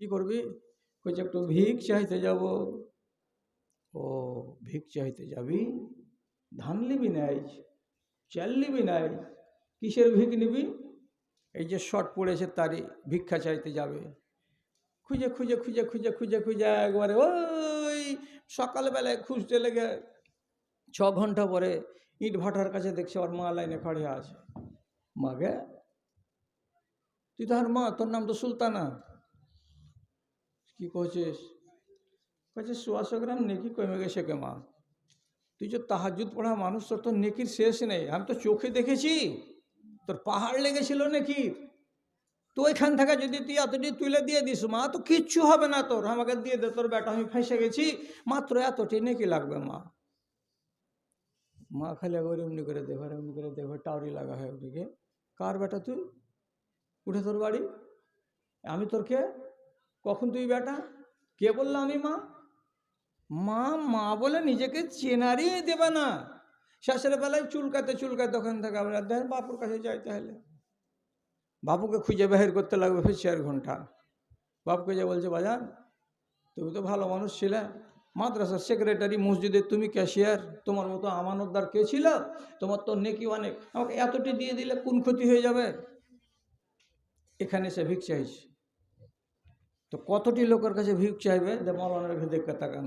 কি করবি? কইছে একটু ভিক চাইতে যাব। ও, ভিক চাইতে যাবি? ধান নিবি নাই চাল নিবি নাই কিসের ভিক নিবি? এই যে শর্ট পড়েছে তারই ভিক্ষা চাইতে যাবে। খুঁজে খুঁজে খুঁজে খুঁজে খুঁজে খুঁজে একবারে ওই সকালবেলায় খুঁজতে লেগে ছ ঘণ্টা পরে ইট ভাটার কাছে দেখছে ওর মা লাইনে খড়ে আছে। মাগে তুই তো মা, তোর নাম তো সুলতানা। কি কহছিস কয়েছে সোয়াশো গ্রাম নেকি কমে গেছে কে মা? তুই যে তাহাজুদ পড়া মানুষ, তোর তো নেকির শেষ নেই। আমি তো চোখে দেখেছি। তোর পাহাড় লেগেছিল নেকির তো এখান থেকে যদি তুই এতটি তুলে দিয়ে দিস, মা, তো কিচ্ছু হবে না তোর। আমাকে দিয়ে দে, তোর বেটা, আমি ফেসে গেছি। মাত্র এতটি নেকি লাগবে, মা। মা খালি একবার এমনি করে দেখো আর এমনি করে দেখো টাউরি লাগা হয় ওদিকে। কার বেটা তুই? উঠে তোর বাড়ি? আমি তোর কে? কখন তুই বেটা? কে বলল আমি মা? মা মা বলে নিজেকে চেনারই দেবে না। শেষের বেলায় চুলকাতে চুলকাতে ওখান থেকে আমরা দেখ, বাপুর কাছে যাই তাহলে। বাপুকে খুঁজে বাহির করতে লাগবে ফের চার ঘণ্টা। বাপুকে যে বলছে বাজার তুমি তো ভালো মানুষ ছিলে। মাদ্রাসার সেক্রেটারি মসজিদের তুমি ক্যাশিয়ার তোমার মতো আমানতদার কে ছিল? তোমার তো নেকি অনেক। আমাকে এতটি দিয়ে দিলে কোন ক্ষতি হয়ে যাবে? এখানে সে ভিক চাইছে তো কতটি লোকের কাছে ভিক চাইবে যে মৌলানার কাছে দেখতে তাকান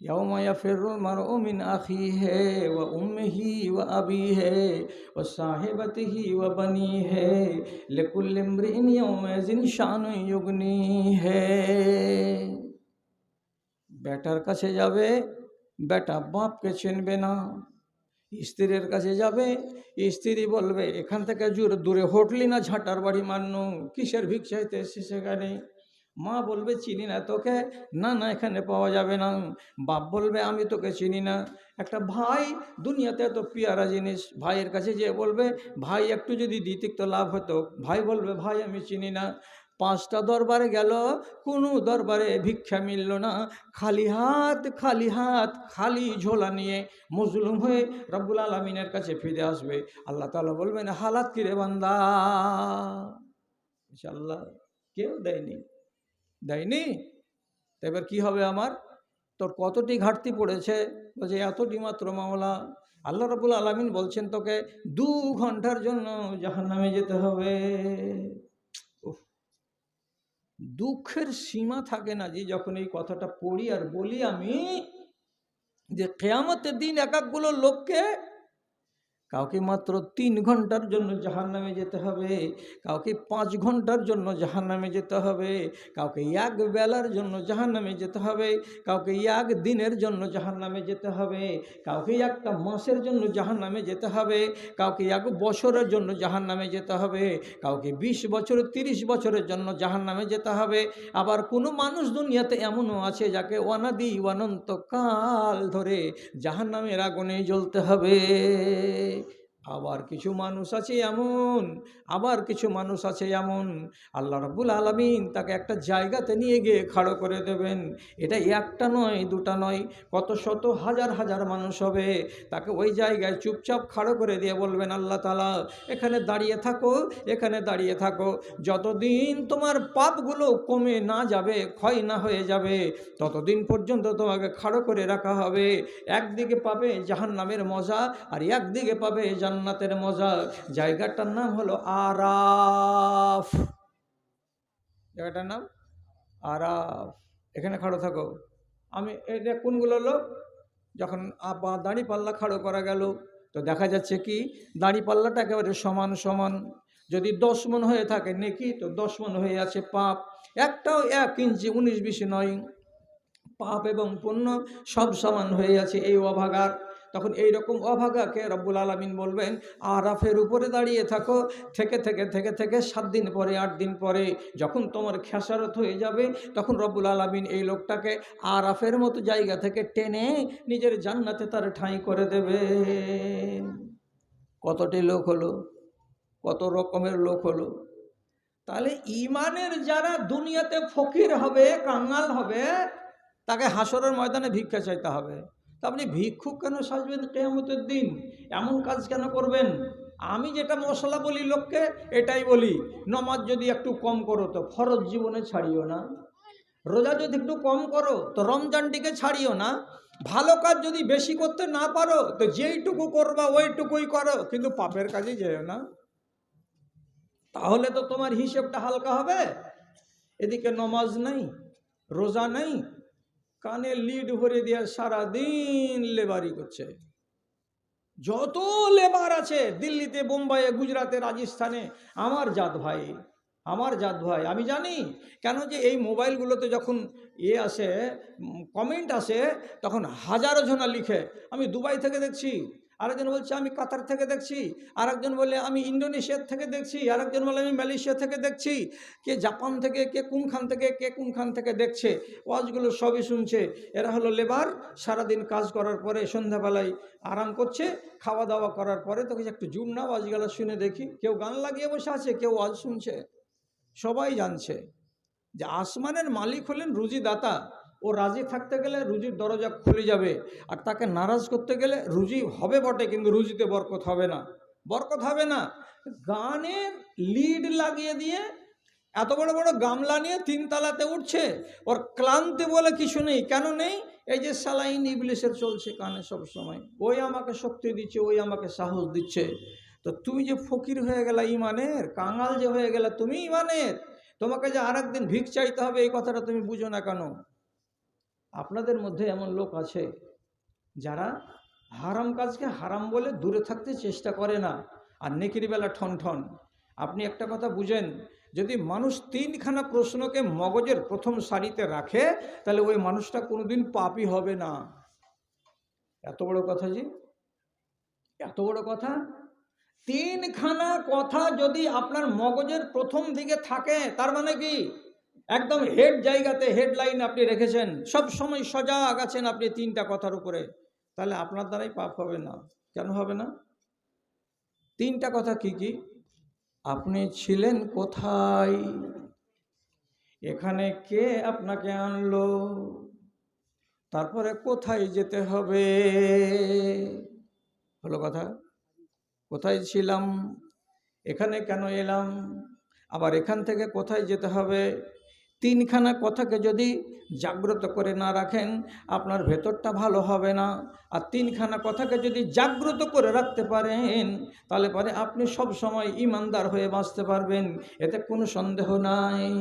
ইয়াউমায়া ফেরুল মার উমিন আখি হে ওয়া উম্মিহি ওয়া আবিহে ওয়া সাহিবাতিহি ওয়া বানিহে লিকুল্লি ইমরিন ইয়াউমাইজিন শানু ইউগনি হে বেটার কাছে যাবে বেটা বাপকে চিনবে না স্ত্রীর কাছে যাবে, স্ত্রী বলবে, এখান থেকে জোর দূরে হোটলি না ঝাঁটার বাড়ি মান্য কিসের ভিক চাইতে এসেছে সেখানে? মা বলবে, চিনি না তোকে, না না, এখানে পাওয়া যাবে না। বাপ বলবে, আমি তোকে চিনি না। একটা ভাই, দুনিয়াতে এত পিয়ারা জিনিস, ভাইয়ের কাছে যেয়ে বলবে, ভাই, একটু যদি দিতিক তো লাভ হতো। ভাই বলবে, ভাই, আমি চিনি না। পাঁচটা দরবারে গেল, কোনো দরবারে ভিক্ষা মিলল না। খালি হাত খালি হাত, খালি ঝোলা নিয়ে মজলুম হয়ে রব্বুল আলমিনের কাছে ফিরে আসবে। আল্লাহ তালা বলবেন, হালাত কিরে বান্দা? আল্লাহ কেউ দেয়নি। দেয়নি? এবার কী হবে আমার? তোর কতটি ঘাটতি পড়েছে? বলছে, এতটি মাত্র মামলা আল্লাহ রবুল আলমিন বলছেন, তোকে দু ঘণ্টার জন্য জাহান নামে যেতে হবে। দুঃখের সীমা থাকে না যে যখন এই কথাটা পড়ি আর বলি আমি, যে কেয়ামতের দিন এক একগুলো লোককে কাউকে মাত্র তিন ঘণ্টার জন্য জাহান নামে যেতে হবে, কাউকে পাঁচ ঘণ্টার জন্য জাহান নামে যেতে হবে, কাউকে এক বেলার জন্য জাহান নামে যেতে হবে, কাউকে এক দিনের জন্য জাহান নামে যেতে হবে, কাউকে একটা মাসের জন্য জাহান নামে যেতে হবে, কাউকে এক বছরের জন্য জাহান নামে যেতে হবে, কাউকে বিশ বছর, তিরিশ বছরের জন্য জাহান নামে যেতে হবে। আবার কোনো মানুষ দুনিয়াতে এমনও আছে যাকে অনাদি অনন্তকাল ধরে জাহান নামের আগুনে জ্বলতে হবে। আবার কিছু মানুষ আছে এমন, আবার কিছু মানুষ আছে এমন। আল্লাহ রাব্বুল আলমিন তাকে একটা জায়গাতে নিয়ে গিয়ে খাড়ো করে দেবেন। এটা একটা নয়, দুটা নয়, কত শত হাজার হাজার মানুষ হবে। তাকে ওই জায়গায় চুপচাপ খাড়ো করে দিয়ে বলবেন, আল্লাহ তালা এখানে দাঁড়িয়ে থাকো, এখানে দাঁড়িয়ে থাকো। যতদিন তোমার পাপগুলো কমে না যাবে, ক্ষয় না হয়ে যাবে, ততদিন পর্যন্ত তোমাকে খাড়ো করে রাখা হবে। একদিকে পাবে জাহান নামের মজা, আর একদিকে পাবে জান্নাতের মজা। জায়গাটার নাম হলো আরাফ। জায়গাটার নাম? আরাফ। এখানে খাড়ো থাকো। আমি এটা কোনগুলো লোক যখন আবা দাঁড়ি পাল্লা খাড়ো করা গেল, তো দেখা যাচ্ছে কি, দাঁড়ি পাল্লাটা একেবারে সমান সমান। যদি দশ মন হয়ে থাকে নেকি, তো দশ মন হয়ে আছে পাপ। একটাও এক ইঞ্চি উনিশ বিশ নয়। পাপ এবং পুণ্য সব সমান হয়ে আছে এই অভাগার। তখন এই রকম অভাগাকে রব্বুল আলমিন বলবেন, আরাফের উপরে দাঁড়িয়ে থাকো, থেকে থেকে থেকে থেকে সাত দিন পরে, আট দিন পরে যখন তোমার খেসারত হয়ে যাবে, তখন রব্বুল আলমিন এই লোকটাকে আরাফের মতো জায়গা থেকে টেনে নিজের জান্নাতে তার ঠাঁই করে দেবে। কতটি লোক হলো? কত রকমের লোক হলো? তাহলে ইমানের যারা দুনিয়াতে ফকির হবে কাঙ্গাল হবে, তাকে হাসরের ময়দানে ভিক্ষা চাইতে হবে। তা আপনি ভিক্ষুক কেন সাজবেন কেয়ামতের দিন? এমন কাজ কেন করবেন? আমি যেটা মশলা বলি লোককে, এটাই বলি। নমাজ যদি একটু কম করো তো ফরজ জীবনে ছাড়িও না। রোজা যদি একটু কম করো তো রমজানটিকে ছাড়িও না। ভালো কাজ যদি বেশি করতে না পারো তো যেইটুকু করবা ওইটুকুই করো, কিন্তু পাপের কাজে যেও না। তাহলে তো তোমার হিসেবটা হালকা হবে। এদিকে নমাজ নেই, রোজা নেই কানে লিড ভরে দিয়ে সারাদিন লেবারি করছে। যত লেবার আছে, দিল্লিতে, বোম্বাইয়ে, গুজরাতে, রাজস্থানে, আমার জাত ভাই, আমার জাত ভাই, আমি জানি। কেন যে এই মোবাইলগুলোতে যখন ইয়ে আসে কমেন্ট আসে, তখন হাজারো জনা লিখে, আমি দুবাই থেকে দেখছি। আরেকজন বলছে, আমি কাতার থেকে দেখছি। আরেকজন বলে, আমি ইন্ডোনেশিয়ার থেকে দেখছি। আরেকজন বলে, আমি মালয়েশিয়া থেকে দেখছি। কে জাপান থেকে, কে কোনখান থেকে, কে কোনখান থেকে দেখছে। ওয়াজগুলো সবই শুনছে। এরা হলো লেবার, সারাদিন কাজ করার পরে সন্ধ্যাবেলায় আরাম করছে খাওয়া দাওয়া করার পরে তো কিছু একটু জুম না ওয়াজগুলো শুনে দেখি। কেউ গান লাগিয়ে বসে আছে, কেউ ওয়াজ শুনছে। সবাই জানছে যে আসমানের মালিক হলেন রুজিদাতা। ও রাজি থাকতে গেলে রুজির দরজা খুলে যাবে। আর তাকে নারাজ করতে গেলে রুজি হবে বটে, কিন্তু রুজিতে বরকত হবে না। বরকত হবে না। গানের লিড লাগিয়ে দিয়ে এত বড় বড় গামলা নিয়ে তিনতলাতে উঠছে। ওর ক্লান্তি বলে কিছু নেই। কেন নেই? এই যে সালাইন ইবলিশের চলছে কানে সব সময়। ওই আমাকে শক্তি দিচ্ছে, ওই আমাকে সাহস দিচ্ছে। তো তুমি যে ফকির হয়ে গেলা ইমানের, কাঙাল যে হয়ে গেলা তুমি ইমানের, তোমাকে যে আর একদিন ভিক চাইতে হবে, এই কথাটা তুমি বুঝো না কেন? আপনাদের মধ্যে এমন লোক আছে যারা হারাম কাজকে হারাম বলে দূরে থাকতে চেষ্টা করে না, আর নেকির বেলা ঠন ঠন। আপনি একটা কথা বুঝেন, যদি মানুষ তিনখানা প্রশ্নকে মগজের প্রথম সারিতে রাখে, তাহলে ওই মানুষটা কোনোদিন পাপই হবে না। এত বড় কথা জি? এত বড় কথা? তিনখানা কথা যদি আপনার মগজের প্রথম দিকে থাকে, তার মানে কি? একদম হেড জায়গাতে হেডলাইন আপনি রেখেছেন। সব সময় সজাগ আছেন আপনি তিনটা কথার উপরে। তাহলে আপনার দ্বারাই পাপ হবে না। কেন হবে না? তিনটা কথা কি কি? আপনি ছিলেন কোথায়? এখানে কে আপনাকে আনলো? তারপরে কোথায় যেতে হবে? হলো কথা। কোথায় ছিলাম? এখানে কেন এলাম? আবার এখান থেকে কোথায় যেতে হবে? তিনখানা কথাকে যদি জাগ্রত করে না রাখেন, আপনার ভেতরটা ভালো হবে না। আর তিনখানা কথাকে যদি জাগ্রত করে রাখতে পারেন, তাহলে পরে আপনি সব সময় ইমানদার হয়ে বাঁচতে পারবেন। এতে কোনো সন্দেহ নাই।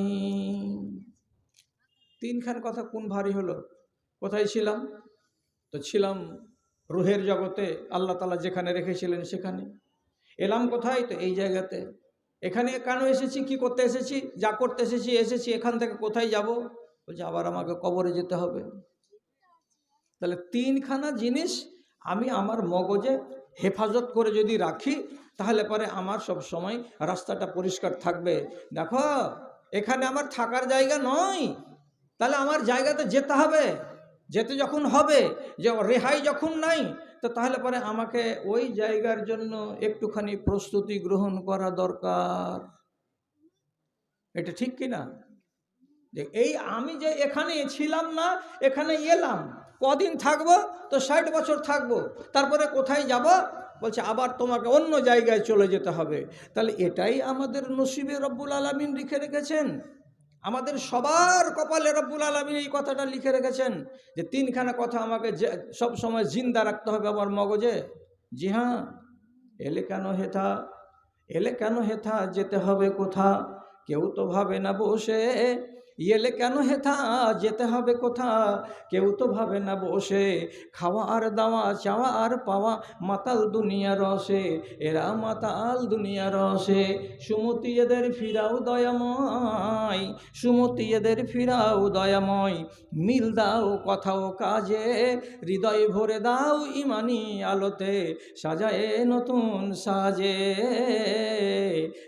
তিনখান কথা কোন ভারী হলো? কোথায় ছিলাম? তো ছিলাম রুহের জগতে, আল্লাহ তালা যেখানে রেখেছিলেন সেখানে। এলাম কোথায়? তো এই জায়গাতে। এখানে কেন এসেছি, কি করতে এসেছি, যা করতে এসেছি এসেছি, এখান থেকে কোথায় যাব? বলছে, আবার আমাকে কবরে যেতে হবে। তাহলে তিনখানা জিনিস আমি আমার মগজে হেফাজত করে যদি রাখি, তাহলে পরে আমার সব সময় রাস্তাটা পরিষ্কার থাকবে। দেখো, এখানে আমার থাকার জায়গা নয়। তাহলে আমার জায়গাতে যেতে হবে। যেতে যখন হবে, যে রেহাই যখন নাই তো তাহলে পরে আমাকে ওই জায়গার জন্য একটুখানি প্রস্তুতি গ্রহণ করা দরকার। এটা ঠিক কি না? যে এই আমি যে এখানে ছিলাম না, এখানে এলাম, কদিন থাকব? তো ষাট বছর থাকব, তারপরে কোথায় যাব? বলছে, আবার তোমাকে অন্য জায়গায় চলে যেতে হবে। তাহলে এটাই আমাদের নসিবে রব্বুল আলমিন লিখে রেখেছেন। আমাদের সবার কপালে রব্বুল আলমী এই কথাটা লিখে রেখেছেন যে তিনখানা কথা আমাকে সব সময় জিন্দা রাখতে হবে আমার মগজে। জি হ্যাঁ এলে কেন হেথা? এলে কেন হেথা? যেতে হবে কোথা? কেউ তো ভাবে না বসে। এলে কেন হেথা? যেতে হবে কোথা? কেউ তো ভাবে না বসে। খাওয়া আর দাওয়া, চাওয়া আর পাওয়া, মাতাল দুনিয়া রসে। এরা মাতাল দুনিয়া রসে। সুমতি এদের ফিরাও দয়াময়। সুমতি এদের ফিরাও দয়াময়। মিল দাও কথাও কাজে। হৃদয় ভরে দাও ইমানি আলোতে। সাজায়ে নতুন সাজে।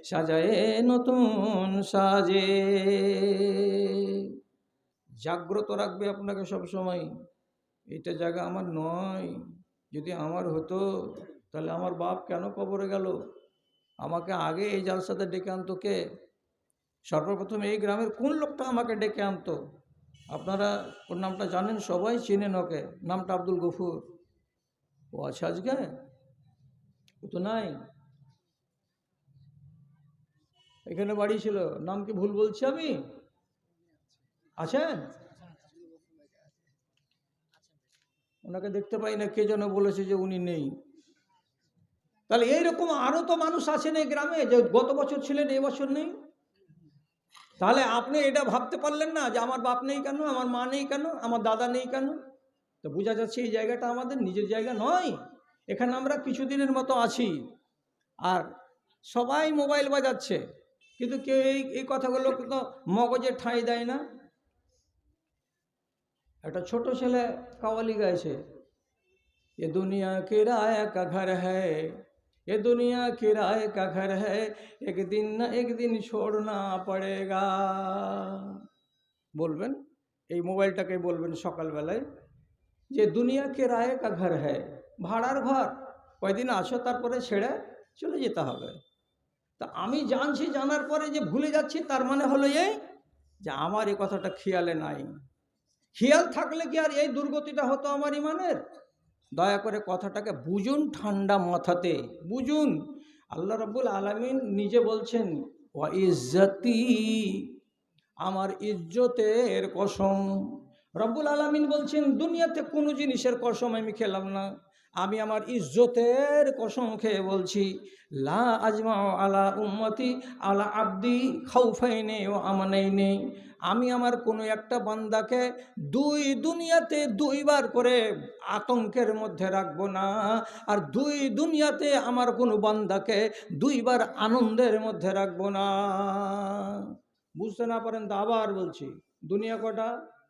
সাজায়ে নতুন সাজে। জাগ্রত রাখবে আপনাকে সব সময় এটা জায়গা আমার নয়। যদি আমার হতো, তাহলে আমার বাপ কেন কবরে গেল? আমাকে আগে এই জালসাতে ডেকে আনতো কে? সর্বপ্রথম এই গ্রামের কোন লোকটা আমাকে ডেকে আনতো? আপনারা ওর নামটা জানেন? সবাই চেনেন ওকে। নামটা আব্দুল গফুর। ও আছে আজকে? ও তো নাই? এখানে বাড়ি ছিল। নাম কি ভুল বলছি আমি? আছেন? ওনাকে দেখতে পাই না, কে যেন বলেছে যে উনি নেই। তাহলে এইরকম আরও তো মানুষ আছেন এই গ্রামে, যে গত বছর ছিলেন এই বছর নেই? তাহলে আপনি এটা ভাবতে পারলেন না যে আমার বাপ নেই কেন, আমার মা নেই কেন, আমার দাদা নেই কেন? তো বোঝা যাচ্ছে এই জায়গাটা আমাদের নিজের জায়গা নয়। এখানে আমরা কিছুদিনের মতো আছি। আর সবাই মোবাইল বাজাচ্ছে। কিন্তু কেউ এই এই কথাগুলো তো মগজে ঠাঁই দেয় না। একটা ছোট ছেলে কাওয়ালি গাইছে, এ দুনিয়া কিরায় কা ঘর হ্যায়, এ দুনিয়া কিরায় কা ঘর হ্যায়, একদিন না একদিন ছোড়না পড়েগা। বলবেন, এই মোবাইলটাকে বলবেন সকালবেলায়, যে দুনিয়া কিরায় কা ঘর হ্যায়, ভাড়ার ঘর, কয়দিন আসো তারপরে ছেড়ে চলে যেতে হবে। তা আমি জানছি, জানার পরে যে ভুলে যাচ্ছি, তার মানে হলো এই যে আমার এই কথাটা খেয়ালে নাই। খেয়াল থাকলে কি আর এই দুর্গতিটা হতো আমার ইমানের? দয়া করে কথাটাকে বুঝুন ঠান্ডা মাথাতে, বুঝুন। আল্লাহ রব্বুল আলমিন নিজে বলছেন, ওয়া ইজ্জতি, আমার ইজ্জতের কসম। রব্বুল আলমিন বলছেন, দুনিয়াতে কোনো জিনিসের কসম আমি খেলাম না। আমি আমার ইজ্জতের কসম খেয়ে বলছি, লা আজমা আলা উম্মতি আলা আব্দি খাউফাইনে ও আমানাই নেই আমি আমার কোনো একটা বান্দাকে দুই দুনিয়াতে দুইবার করে আতঙ্কের মধ্যে রাখব না, আর দুই দুনিয়াতে আমার কোনো বান্দাকে দুইবার আনন্দের মধ্যে রাখব না। বুঝতে না পারেন তো আবার বলছি, দুনিয়া কটা?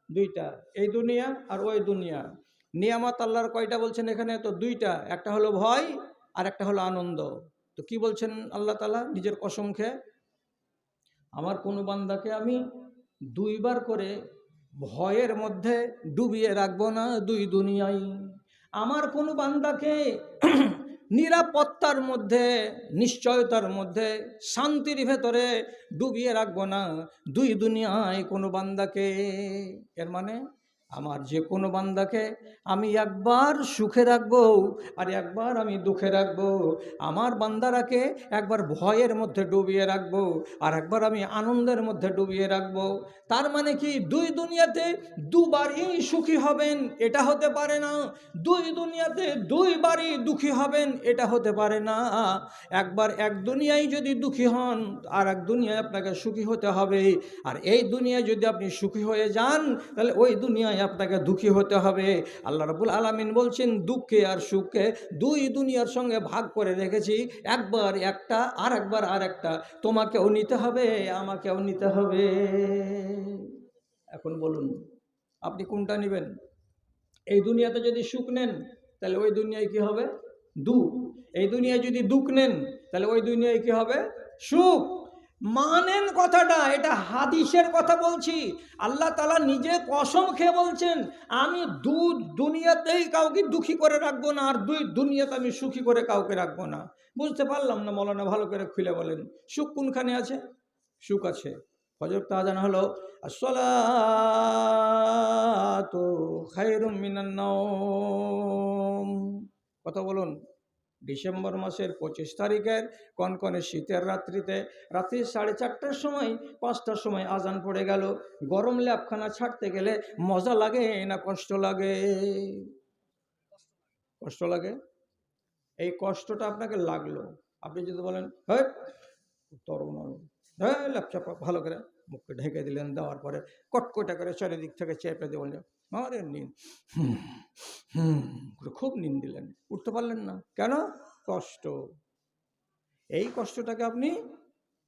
দুইটা, এই দুনিয়া আর ওই দুনিয়া। নিয়ামত আল্লাহর কয়টা বলছেন এখানে? তো দুইটা, একটা হলো ভয় আর একটা হলো আনন্দ। তো কি বলছেন আল্লাহ তালা নিজের কসম খেয়ে? আমার কোনো বান্দাকে আমি দুইবার করে ভয়ের মধ্যে ডুবিয়ে রাখব না দুই দুনিয়ায়। আমার কোনো বান্দাকে নিরাপত্তার মধ্যে, নিশ্চয়তার মধ্যে, শান্তির ভেতরে ডুবিয়ে রাখব না দুই দুনিয়ায় কোনো বান্দাকে। এর মানে আমার যে কোনো বান্দাকে আমি একবার সুখে রাখব আর একবার আমি দুঃখে রাখব। আমার বান্দারাকে একবার ভয়ের মধ্যে ডুবিয়ে রাখব আর একবার আমি আনন্দের মধ্যে ডুবিয়ে রাখব। তার মানে কি? দুই দুনিয়াতে দুবারই সুখী হবেন, এটা হতে পারে না। দুই দুনিয়াতে দুইবারই দুঃখী হবেন, এটা হতে পারে না। একবার এক দুনিয়ায় যদি দুঃখী হন, আর এক দুনিয়ায় আপনাকে সুখী হতে হবে। আর এই দুনিয়ায় যদি আপনি সুখী হয়ে যান, তাহলে ওই দুনিয়ায় আপনাকে দুঃখী হতে হবে। আল্লাহ রাবুল আলামিন বলছেন, দুঃখে আর সুখে দুই দুনিয়ার সঙ্গে ভাগ করে রেখেছি। একবার একটা আর একবার আর একটা তোমাকেও নিতে হবে, আমাকেও নিতে হবে। এখন বলুন, আপনি কোনটা নেবেন? এই দুনিয়াতে যদি সুখ নেন, তাহলে ওই দুনিয়ায় কি হবে? দুঃখ। এই দুনিয়ায় যদি দুঃখ নেন, তাহলে ওই দুনিয়ায় কি হবে? সুখ। মানেন কথাটা, এটা হাদিসের কথা বলছি। আল্লাহ তালা নিজে কসম খেয়ে বলছেন, আমি দু দুনিয়াতেই কাউকে দুঃখী করে রাখব না, আর দুই দুনিয়াতে আমি সুখী করে কাউকে রাখব না। বুঝতে পারলাম না, মৌলানা ভালো করে খুলে বলেন। সুখ কোনখানে আছে? সুখ আছে। ফজর তাজান হলো। নাওম। কথা বলুন। ডিসেম্বর মাসের পঁচিশ তারিখের কনকনে শীতের রাত্রিতে রাত্রি সাড়ে চারটার সময়, পাঁচটার সময় আজান পড়ে গেল। গরম ল্যাপখানা ছাড়তে গেলে মজা লাগে না কষ্ট লাগে? কষ্ট লাগে? এই কষ্টটা আপনাকে লাগল। আপনি যদি বলেন হ্যাঁ তরব হ্যাঁ। ল্যাপচাপা, ভালো করে মুখকে ঢেকে দিলেন, দেওয়ার পরে কটকটা করে চারিদিক থেকে চেপে দিয়ে আরে নিন। হুম হুম খুব নিন দিলেন। উঠতে পারলেন না। কেন? কষ্ট। এই কষ্টটাকে আপনি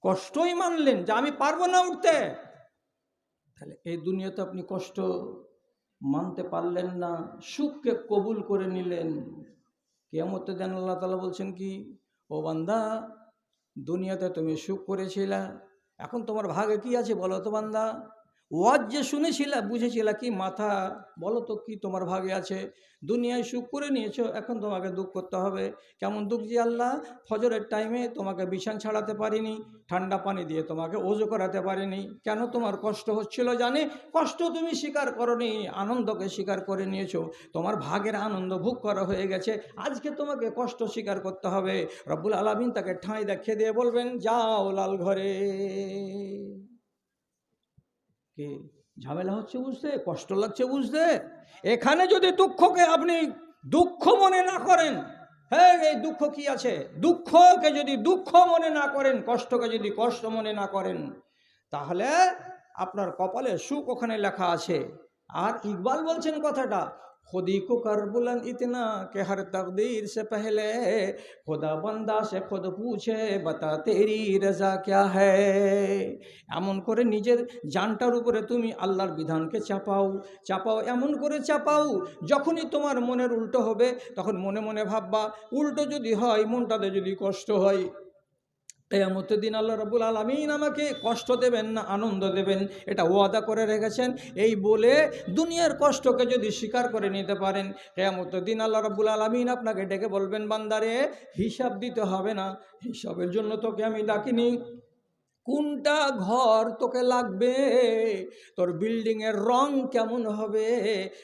কষ্টই মানলেন যে আমি পারব না উঠতে। তাহলে এই দুনিয়াতে আপনি কষ্ট মানতে পারলেন না, সুখকে কবুল করে নিলেন। কেমতে দেন আল্লাহ তালা বলছেন কি, ও বান্দা, দুনিয়াতে তুমি সুখ করেছিলা, এখন তোমার ভাগে কি আছে বলো তো বান্দা? ওয়াজ যে শুনেছিলা, বুঝেছিলা কি মাথা, বলো তো কি তোমার ভাগে আছে? দুনিয়ায় সুখ করে নিয়েছো, এখন তোমাকে দুঃখ করতে হবে। কেমন দুঃখ যে আল্লাহ, ফজরের টাইমে তোমাকে বিছান ছাড়াতে পারিনি, ঠান্ডা পানি দিয়ে তোমাকে ওজো করাতে পারিনি। কেন তোমার কষ্ট হচ্ছিল জানে? কষ্ট তুমি স্বীকার করনি, আনন্দকে স্বীকার করে নিয়েছো। তোমার ভাগের আনন্দ ভোগ করা হয়ে গেছে, আজকে তোমাকে কষ্ট স্বীকার করতে হবে। রব্বুল আলমিন তাকে ঠাঁই দেখিয়ে দিয়ে বলবেন, যাও লাল ঘরে। কি? ঝামেলা হচ্ছে বুঝতে? কষ্ট লাগছে বুঝতে? এখানে যদি দুঃখকে আপনি দুঃখ মনে না করেন হ্যাঁ এই দুঃখ কি আছে? দুঃখকে যদি দুঃখ মনে না করেন, কষ্টকে যদি কষ্ট মনে না করেন, তাহলে আপনার কপালে সুখ ওখানে লেখা আছে। আর ইকবাল বলছেন কথাটা खुदी को कर बुलंद इतना कि हर तकदीर से पहले खुदा बंदा से खुद पूछे बता तेरी रजा क्या है এমন করে নিজের জানটার উপরে তুমি আল্লাহর বিধানকে চাপাও চাপাও এমন করে চাপাও যখনই তোমার মনের উল্টো হবে তখন মনে মনে ভাববা উল্টো যদি হয় মনটাতে যদি কষ্ট হয় কেয়ামতের দিন আল্লাহ রবুল আলমিন আমাকে কষ্ট দেবেন না, আনন্দ দেবেন। এটা ওয়াদা করে রেখেছেন। এই বলে দুনিয়ার কষ্টকে যদি স্বীকার করে নিতে পারেন, কেয়ামতের দিন আল্লাহ রবুল আলমিন আপনাকে ডেকে বলবেন, বান্দারে, হিসাব দিতে হবে না। হিসাবের জন্য তোকে আমি ডাকিনি। কোনটা ঘর তোকে লাগবে? তোর বিল্ডিংয়ের রং কেমন হবে?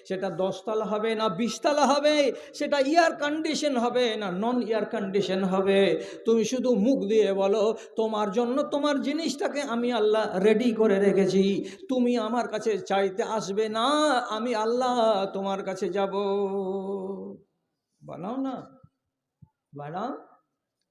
সেটা দশতলা হবে না বিশতলা হবে? সেটা এয়ার কন্ডিশন হবে না নন এয়ার কন্ডিশন হবে? তুমি শুধু মুখ দিয়ে বলো, তোমার জন্য তোমার জিনিসটাকে আমি আল্লাহ রেডি করে রেখেছি। তুমি আমার কাছে চাইতে আসবে না, আমি আল্লাহ তোমার কাছে যাব। বানাও না। বানাও।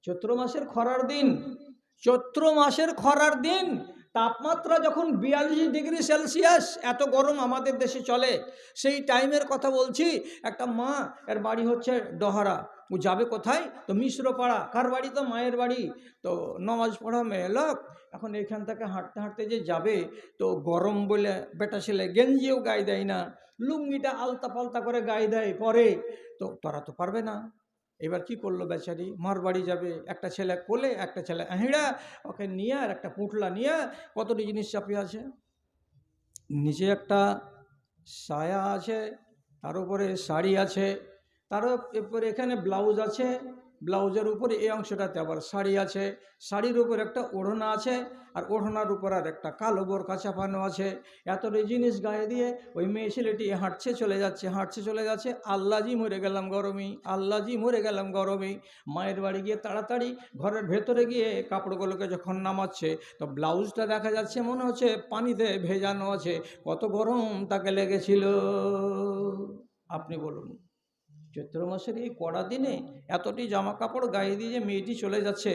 চৈত্র মাসের খরার দিন। চৈত্র মাসের খরার দিন, তাপমাত্রা যখন বিয়াল্লিশ ডিগ্রি সেলসিয়াস, এত গরম আমাদের দেশে চলে। সেই টাইমের কথা বলছি, একটা মা, এর বাড়ি হচ্ছে ডহারা। ও যাবে কোথায়? তো মিশ্রপাড়া। কার বাড়ি তো? মায়ের বাড়ি। তো নমাজ পড়া মেয়ে লোক, এখন এখান থেকে হাঁটতে হাঁটতে যে যাবে, তো গরম বলে বেটা ছেলে গেঞ্জিও গায়ে দেয় না, লুঙ্গিটা আলতা পালতা করে গায়ে দেয় পরে। তো তারা তো পারবে না। এবার কি করল বেচারি? মার বাড়ি যাবে, একটা ছেলে কোলে, একটা ছেলে আহিড়া, ওকে নিয়ে আর একটা পুঁটলা নিয়ে কতটি জিনিস চাপিয়ে আছে? নিচে একটা সায়া আছে, তার উপরে শাড়ি আছে, তার উপরে এখানে ব্লাউজ আছে ব্লাউজের উপরে এই অংশটাতে আবার শাড়ি আছে। শাড়ির উপর একটা ওড়না আছে আর ওড়নার উপর আর একটা কালো বোরকা চাপানো আছে। এতটি জিনিস গায়ে দিয়ে ওই মেয়ে ছেলেটি হাঁটছে চলে যাচ্ছে, হাঁটছে চলে যাচ্ছে। আল্লাহজি মরে গেলাম গরমে, আল্লাহজি মরে গেলাম গরমে। মায়ের বাড়ি গিয়ে তাড়াতাড়ি ঘরের ভেতরে গিয়ে কাপড়গুলোকে যখন নামাচ্ছে, তো ব্লাউজটা দেখা যাচ্ছে মনে হচ্ছে পানিতে ভেজানো আছে। কত গরম তাকে লেগেছিল। আপনি বলুন। চৈত্র মাসের এই কড়া দিনে এতটি জামা কাপড় গায়ে দিয়ে যে মেয়েটি চলে যাচ্ছে,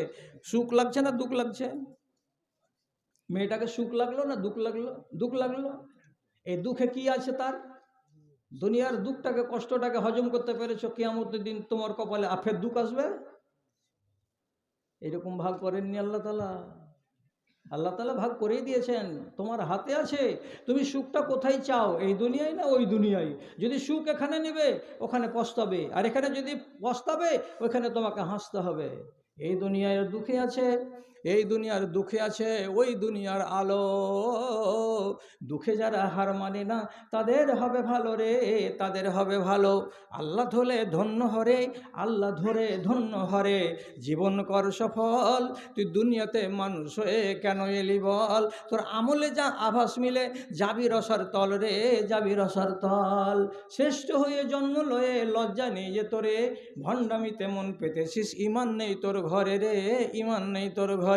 সুখ লাগছে না দুঃখ লাগছে? মেয়েটাকে সুখ লাগল না দুঃখ লাগল? দুঃখ লাগল? এই দুঃখে কি আছে তার? দুনিয়ার দুঃখটাকে, কষ্টটাকে হজম করতে পেরেছ, কেয়ামতের দিন তোমার কপালে আফের দুঃখ আসবে? এরকম ভাগ করেননি আল্লাহ তালা আল্লাহ তালা ভাগ করেই দিয়েছেন। তোমার হাতে আছে, তুমি সুখটা কোথায় চাও? এই দুনিয়ায় না ওই দুনিয়ায়? যদি সুখ এখানে নেবে, ওখানে পস্তাবে। আর এখানে যদি পস্তাবে, ওখানে তোমাকে হাসতে হবে। এই দুনিয়ায় দুঃখে আছে এই দুনিয়ার দুঃখে আছে, ওই দুনিয়ার আলো। দুঃখে যারা হার মানে না, তাদের হবে ভালো রে, তাদের হবে ভালো। আল্লাহ ধরে ধন্য হরে, আল্লাহ ধরে ধন্য হরে। জীবন কর সফল, তুই দুনিয়াতে মানুষ হয়ে কেন এলি বল? তোর আমলে যা আভাস মিলে, যাবি রসার তল রে, যাবি রসার তল। শ্রেষ্ঠ হয়ে জন্ম লয়ে লজ্জা নেই যে তোরে, ভণ্ডামিতে মন পেতেছিস, ইমান নেই তোর ঘরে রে, ইমান নেই তোর ঘরে।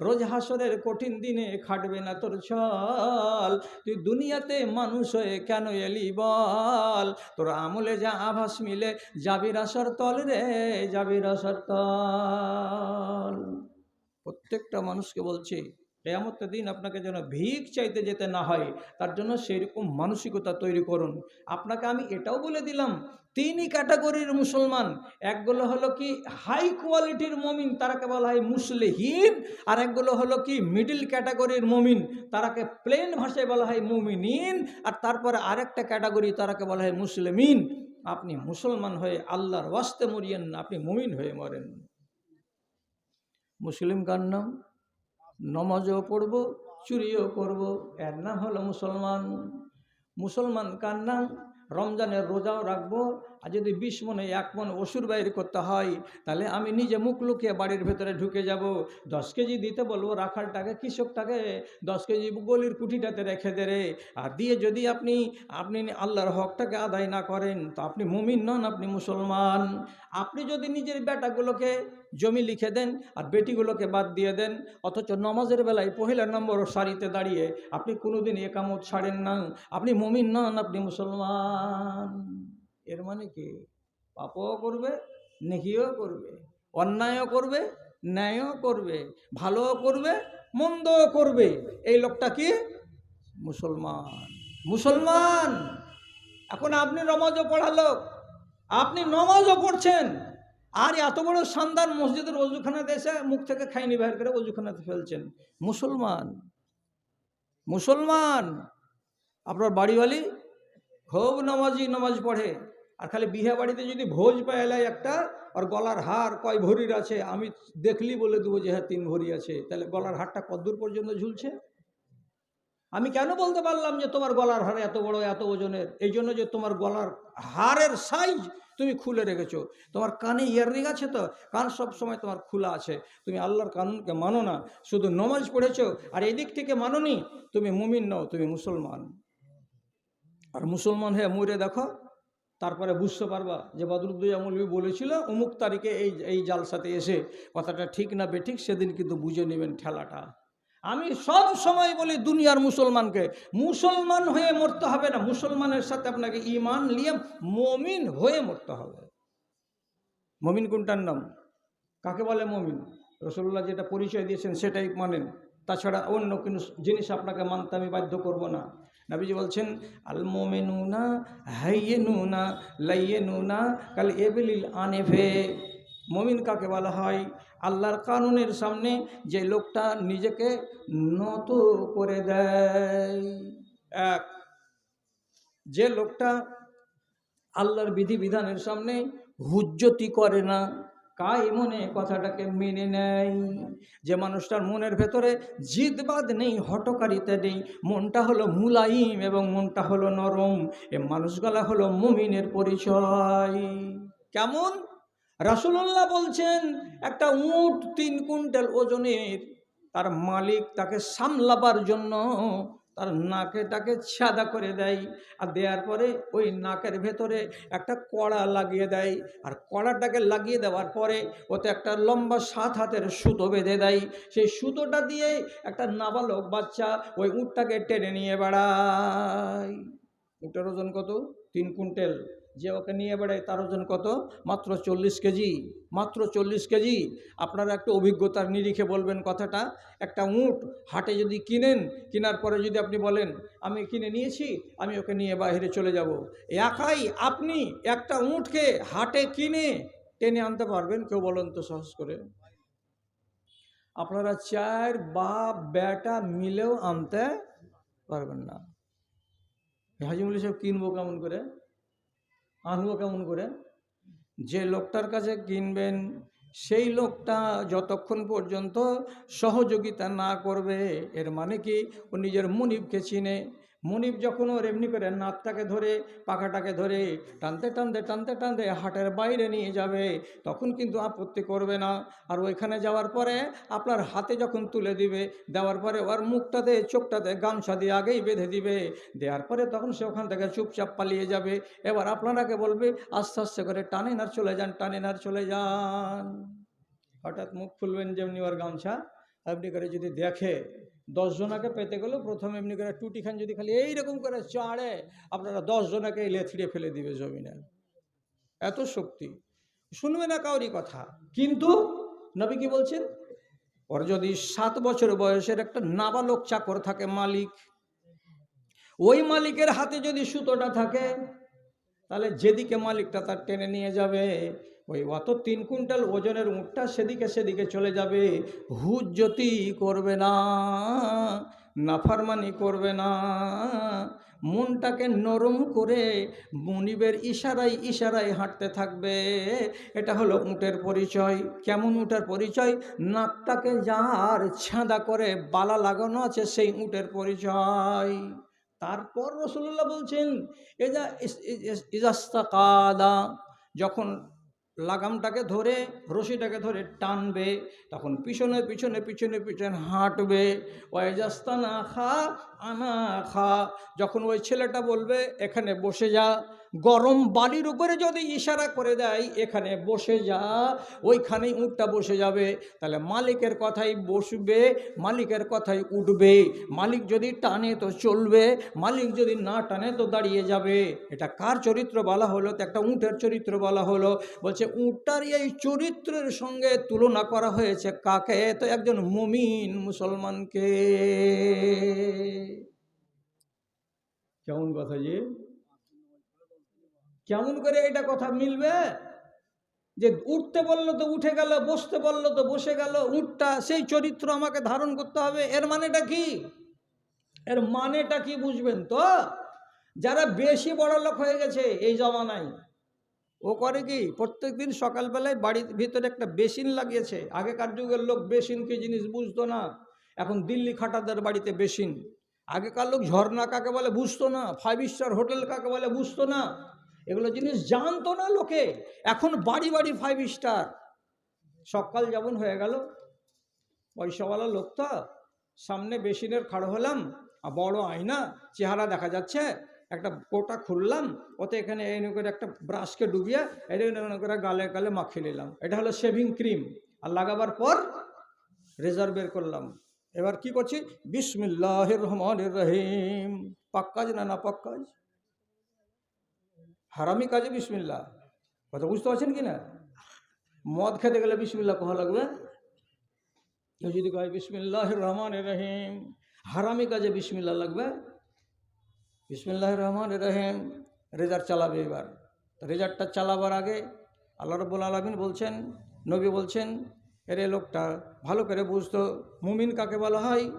রোজ হাসরের কঠিন দিনে খাটবে না তোর ছল। তুই দুনিয়াতে মানুষ হয়ে কেন এলি বল? তোর আমলে যা আভাস মিলে, যাবি রসর তল রে, যাবি রসর তল। প্রত্যেকটা মানুষকে বলছি কেয়ামতের দিন আপনাকে যেন ভিক চাইতে যেতে না হয়, তার জন্য সেইরকম মানসিকতা তৈরি করুন। আপনাকে আমি এটাও বলে দিলাম তিনই ক্যাটাগরির মুসলমান, একগুলো হলো কি হাই কোয়ালিটির মমিন, তারাকে বলা হয় মুসলিহীন আর একগুলো হলো কি মিডিল ক্যাটাগরির মমিন, তারাকে প্লেন ভাষায় বলা হয় মুমিনিন, আর তারপরে আরেকটা ক্যাটাগরি তারাকে বলা হয় মুসলিমিন। আপনি মুসলমান হয়ে আল্লাহর ওয়াস্তে মরিয়েন না, আপনি মুমিন হয়ে মরেন। মুসলিম কার নাম? নমাজও পড়ব, চুরিও করব। এর নাম হলো মুসলমান। মুসলমান কার নাম? রমজানের রোজাও রাখব। আর যদি বিশ মনে এক মন অসুর বাইর করতে হয়, তাহলে আমি নিজে মুখ লুকিয়ে বাড়ির ভেতরে ঢুকে যাব। দশ কেজি দিতে বলব রাখালটাকে, কৃষকটাকে। দশ কেজি গলির কুঠিটাতে রেখে দে রে। আর দিয়ে যদি আপনি আপনি আল্লাহর হকটাকে আদায় না করেন, তো আপনি মুমিন নন, আপনি মুসলমান। আপনি যদি নিজের বেটাগুলোকে জমি লিখে দেন আর বেটিগুলোকে বাদ দিয়ে দেন। অথচ নমাজের বেলায় পহিলা নম্বর সারিতে দাঁড়িয়ে আপনি কোনোদিন একামত ছাড়েন না। আপনি মুমিন নন আপনি মুসলমান। এর মানে কি? পাপও করবে, নেকিও করবে, অন্যায়ও করবে, ন্যায়ও করবে, ভালোও করবে, মন্দও করবে। এই লোকটা কি? মুসলমান। মুসলমান! এখন আপনি নমাজও পড়া লোক, আপনি নমাজও পড়ছেন। আর এত বড় শানদার মসজিদের অজুখানাতে এসে মুখ থেকে খাইনি বের করে অজুখানাতে ফেলছেন। মুসলমান মুসলমান! আপনার বাড়িওয়ালি খুব নামাজি, নামাজ পড়ে। আর খালি বিয়ে বাড়িতে যদি ভোজ পায় এলাই একটা, আর গলার হার কয় ভরির আছে, আমি দেখলি বলে দেবো যে হ্যাঁ তিন ভরি আছে। তাহলে গলার হারটা কদ্দূর পর্যন্ত ঝুলছে? আমি কেন বলতে পারলাম যে তোমার গলার হার এত বড়, এত ওজনের? এই জন্য যে তোমার গলার হারের সাইজ তুমি খুলে রেখেছো। তোমার কানে ইয়াররিং আছে তো? কান সব সময় তোমার খোলা আছে। তুমি আল্লাহর কানুনকে মানো না, শুধু নমাজ পড়েছো, আর এদিক থেকে মানোনি, তুমি মুমিন নও, তুমি মুসলমান। আর মুসলমান হয়ে মরে দেখো, তারপরে বুঝতে পারবা যে বদরুদ্দোজা মৌলবী বলেছিল, অমুক তারিখে এই এই জালসাতে এসে, কথাটা ঠিক না বেঠিক সেদিন কিন্তু বুঝে নেবেন ঠেলাটা। আমি সব সময় বলি দুনিয়ার মুসলমানকে, মুসলমান হয়ে মরতে হবে না। মুসলমানের সাথে আপনাকে ইমান নিয়ে মমিন হয়ে মরতে হবে। মমিন কোনটার নাম? কাকে বলে মমিন? রসুল্লাহ যেটা পরিচয় দিয়েছেন সেটাই মানেন। তাছাড়া অন্য কোনো জিনিস আপনাকে মানতে আমি বাধ্য করব না। নাবিজি বলছেন, আল মোমেনুনা হাইয়ে নুনা লাইয়ে নুনা কাল এবেলিল আনেফে। মমিন কাকে বলা হয়? আল্লাহর কানুনের সামনে যে লোকটা নিজেকে নত করে দেয়। এক, যে লোকটা আল্লাহর বিধিবিধানের সামনে হুজ্জতি করে না কাই মনে কথাটাকে মেনে নেয়। যে মানুষটার মনের ভেতরে জিদবাদ নেই, হটকারিতা নেই, মনটা হলো মুলাইম এবং মনটা হলো নরম, এ মানুষগুলা হলো মুমিনের পরিচয়। কেমন? রাসুল্লাহ বলছেন, একটা উঁট তিন কুইন্টাল ওজনের, তার মালিক তাকে সামলাবার জন্য তার নাকে তাকে ছাদা করে দেয়। আর দেওয়ার পরে ওই নাকের ভেতরে একটা কড়া লাগিয়ে দেয়। আর কড়াটাকে লাগিয়ে দেওয়ার পরে ওতে একটা লম্বা সাত হাতের সুতো বেঁধে দেয়। সেই সুতোটা দিয়ে একটা নাবালক বাচ্চা ওই উঁটটাকে টেনে নিয়ে বেড়ায়। উটের ওজন কত? তিন কুইন্টাল। যে ওকে নিয়ে বেড়ায় তার ওজন কত? মাত্র চল্লিশ কেজি। মাত্র চল্লিশ কেজি। আপনারা একটু অভিজ্ঞতার নিরিখে বলবেন কথাটা। একটা উঁট হাটে যদি কিনেন, কেনার পরে যদি আপনি বলেন, আমি কিনে নিয়েছি, আমি ওকে নিয়ে বাইরে চলে যাব। একাই আপনি একটা উঁটকে হাটে কিনে টেনে আনতে পারবেন, কেউ বলেন তো সহজ করে। আপনারা চার বাপ বেটা মিলেও আনতে পারবেন না। হাজিমুল সব কিনবো কেমন করে? আনব কেমন করে? যে লোকটার কাছে কিনবেন, সেই লোকটা যতক্ষণ পর্যন্ত সহযোগিতা না করবে, এর মানে কি? ও নিজের মুনিবকে চিনে। মুনিব যখন ওর এমনি করে নাতটাকে ধরে, পাখাটাকে ধরে টানতে টানতে টানতে টানতে হাটের বাইরে নিয়ে যাবে, তখন কিন্তু আপত্তি করবে না। আর ওইখানে যাওয়ার পরে আপনার হাতে যখন তুলে দিবে, দেওয়ার পরে ওর মুখটাতে, চোখটাতে গামছা দিয়ে আগেই বেঁধে দিবে। দেওয়ার পরে তখন সে ওখান থেকে চুপচাপ পালিয়ে যাবে। এবার আপনারাকে বলবে, আস্তে আস্তে করে টানেন আর চলে যান, টানেন আর চলে যান। হঠাৎ মুখ খুলবেন যেমনি ওর গামছা, আপনি করে যদি দেখে দশজনাকে পেতে গেলে প্রথমে এমনি করে টুটি খান যদি খালি এইরকম করে চাড়ে, আপনারা দশজনাকে লেথড়িয়ে ফেলে দিবে জমিনে। এত শক্তি। শুনবে না কাউরি কথা। কিন্তু নবী কি বলছেন? ওর যদি সাত বছর বয়সের একটা নাবালক চাকর থাকে মালিক, ওই মালিকের হাতে যদি সুতোটা থাকে, তাহলে যেদিকে মালিকটা তার টেনে নিয়ে যাবে ওই অত তিন কুইন্টাল ওজনের উঁটটা সেদিকে সেদিকে চলে যাবে। হুজ্জতি করবে না, নাফারমানি করবে না। মনটাকে নরম করে মনিবের ইশারায় ইশারায় হাঁটতে থাকবে। এটা হলো উটের পরিচয়। কেমন উটের পরিচয়? নাকটাকে যার ছাঁদা করে বালা লাগানো আছে, সেই উটের পরিচয়। তারপর রসুল্লাহ বলছেন, এজা ইজাস্তা কাদা যখন লাগামটাকে ধরে, রশিটাকে ধরে টানবে, তখন পিছনে পিছনে পিছনে পিছনে হাঁটবে। ওয়াইজাস্তানা খা আনা খা যখন ওই ছেলেটা বলবে, এখানে বসে যা। গরম বালির উপরে যদি ইশারা করে দেয়, এখানে বসে যা, ওইখানেই উঠটা বসে যাবে। তাহলে মালিকের কথাই বসবে, মালিকের কথাই উঠবে। মালিক যদি টানে তো চলবে, মালিক যদি না টানে তো দাঁড়িয়ে যাবে। এটা কার চরিত্র বলা হলো? তো একটা উঁটের চরিত্র বলা হলো। বলছে, উঁটটার এই চরিত্রের সঙ্গে তুলনা করা হয়েছে কাকে? তো একজন মুমিন মুসলমানকে। কেমন কথা যে? কেমন করে এটা কথা মিলবে? যে উঠতে বলল তো উঠে গেল, বসতে বলল তো বসে গেল, উঠটা সেই চরিত্র আমাকে ধারণ করতে হবে, এর মানেটা কি? এর মানেটা কি বুঝবেন তো? যারা বেশি বড় লোক হয়ে গেছে এই জমানায়, ও করে কি? প্রত্যেক দিন সকালবেলায় বাড়ির ভিতরে একটা বেসিন লাগিয়েছে। আগেকার যুগের লোক বেসিন কি জিনিস বুঝতো না। এখন দিল্লি খাটাদের বাড়িতে বেসিন। আগেকার লোক ঝর্ণা কাকে বলে বুঝতো না ফাইভ স্টার হোটেল কাকে বলে বুঝতো না। এগুলো জিনিস জানতো না লোকে। এখন বাড়ি বাড়ি ফাইভ স্টার সকাল যেমন হয়ে গেল, পয়সাওয়ালা লোক তো সামনে বেসিনের খাড়ো হলাম, আর বড় আয়না, চেহারা দেখা যাচ্ছে, একটা কোটা খুললাম, ওতে এখানে এই করে একটা ব্রাশকে ডুবিয়ে, এই করে গালে গালে মাখিয়ে নিলাম। এটা হলো শেভিং ক্রিম আর লাগাবার পর রেজার বের করলাম। এবার কি করছি? বিসমিল্লাহ রহমান রহিম। পাক্কাজ না না পাক্কাজ? হারামি কাজে বিসমিল্লা কথা বুঝতে পারছেন কি না মদ খেতে গেলে বিসমিল্লা কহা লাগবে? কেউ যদি কয় বিসমিল্লাহ রহমান রহিম। হারামি কাজে বিসমিল্লা লাগবে? বিসমিল্লাহ রহমান রহিম। রেজার চালাবে এবার। রেজারটা চালাবার আগে আল্লাহ রব্বুল আলমিন বলছেন, নবী বলছেন, এরে লোকটা, ভালো করে বুঝতো। মুমিন কাকে বলা হয়?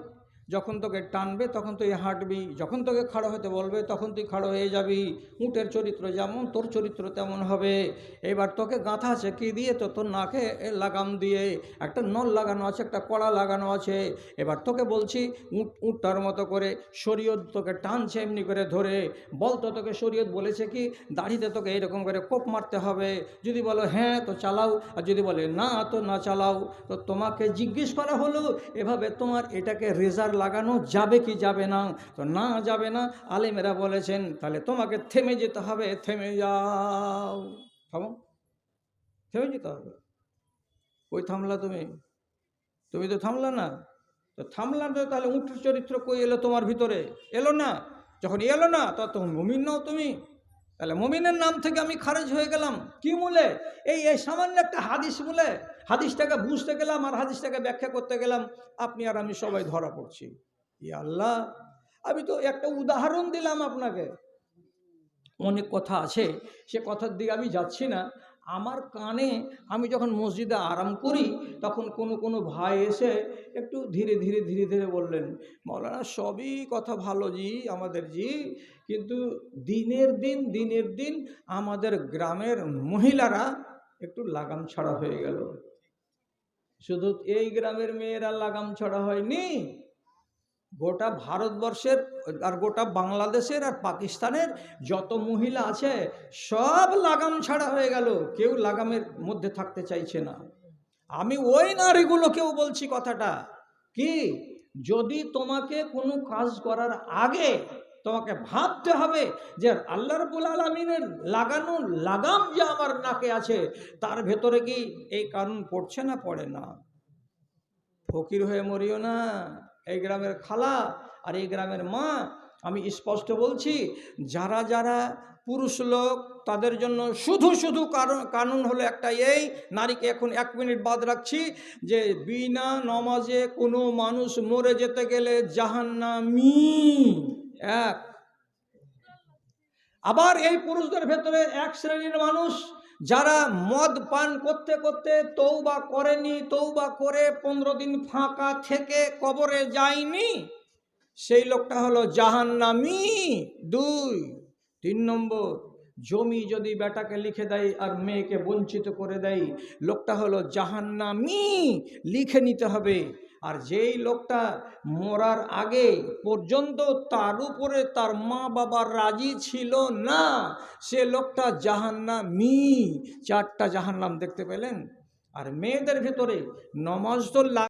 যখন তোকে টানবে, তখন তুই হাঁটবি। যখন তোকে খাড়ো হতে বলবে, তখন তুই খাড়ো হয়ে যাবি। উটের চরিত্র যেমন, তোর চরিত্র তেমন হবে। এবার তোকে গাঁথা আছে কী দিয়ে তো তোর নাকে লাগাম দিয়ে, একটা নল লাগানো আছে, একটা কড়া লাগানো আছে। এবার তোকে বলছি, উট, উটটার মতো করে শরীয়ত তোকে টানছে এমনি করে ধরে। বল তো তোকে শরীয়ত বলেছে কি, দাড়িতে তোকে এরকম করে কোপ মারতে হবে। যদি বলো হ্যাঁ তো চালাও। আর যদি বলে, না, তো না চালাও। তো তোমাকে জিজ্ঞেস করা হলো, এভাবে তোমার এটাকে রেজার লাগানো যাবে কি যাবে না? তো না যাবে না, আলেমেরা বলেছেন, তাহলে তোমাকে থেমে যেতে হবে, থেমে যাও। থামো। থেমে যেতে হবে। ওই থামলা তুমি? তুমি তো থামলা না। তো থামলা তো তাহলে উঠের চরিত্র কই এলো তোমার ভিতরে? এলো না। যখন এলো না, তখন মুমিন নাও তুমি। তাহলে মুমিনের নাম থেকে আমি খারেজ হয়ে গেলাম। কি মূলে? এই এই সামান্য একটা হাদিস মূলে। হাদিসটাকে বুঝতে গেলাম আর হাদিসটাকে ব্যাখ্যা করতে গেলাম, আপনি আর আমি সবাই ধরা পড়ছি। ই আল্লাহ, আমি তো একটা উদাহরণ দিলাম আপনাকে। অনেক কথা আছে, সে কথার দিকে আমি যাচ্ছি না। আমার কানে আমি যখন মসজিদে আরাম করি, তখন কোনো কোনো ভাই এসে একটু ধীরে ধীরে ধীরে ধীরে বললেন, মৌলানা, সবই কথা ভালো জি, আমাদের জি, কিন্তু দিনের দিন দিনের দিন আমাদের গ্রামের মহিলারা একটু লাগাম ছাড়া হয়ে গেল। শুধু এই গ্রামের মেয়েরা লাগাম ছাড়া হয়নি, গোটা ভারতবর্ষের আর গোটা বাংলাদেশের আর পাকিস্তানের যত মহিলা আছে, সব লাগাম ছাড়া হয়ে গেল, কেউ লাগামের মধ্যে থাকতে চাইছে না। আমি ওই নারীগুলোকেও বলছি কথাটা, কি? যদি তোমাকে কোনো কাজ করার আগে তোমাকে ভাবতে হবে যে আল্লাহ রবুল আলমিনের লাগানো লাগাম যে আমার নাকে আছে, তার ভেতরে কি এই কারণ পড়ছে না পড়ে না? ফকির হয়ে মরিও না, এই গ্রামের খালা আর এই গ্রামের মা। আমি স্পষ্ট বলছি, যারা যারা পুরুষ লোক, তাদের জন্য শুধু শুধু কারণ কানুন হলো একটা এই, নারীকে এখন এক মিনিট বাদ রাখছি যে বিনা নমাজে কোনো মানুষ মরে যেতে গেলে জাহান্নামি। এক। আবার এই পুরুষদের ভেতরে এক শ্রেণির মানুষ যারা মদ পান করতে করতে তৌবা করেনি তৌবা করে পনেরো দিন ফাঁকা থেকে কবরে যায়নি, সেই লোকটা হলো জাহান্নামি। দুই। তিন নম্বর, জমি যদি বেটাকে লিখে দেয় আর মেয়েকে বঞ্চিত করে দেয়, লোকটা হলো জাহান্নামি। লিখে নিতে হবে আর যেই লোকটা মরার আগে পর্যন্ত তার উপরে তার মা বাবা রাজি ছিল না, সে লোকটা জাহান্নামি। চারটা জাহান্নাম দেখতে পেলেন। আর মেয়েদের ভেতরে নমাজ তো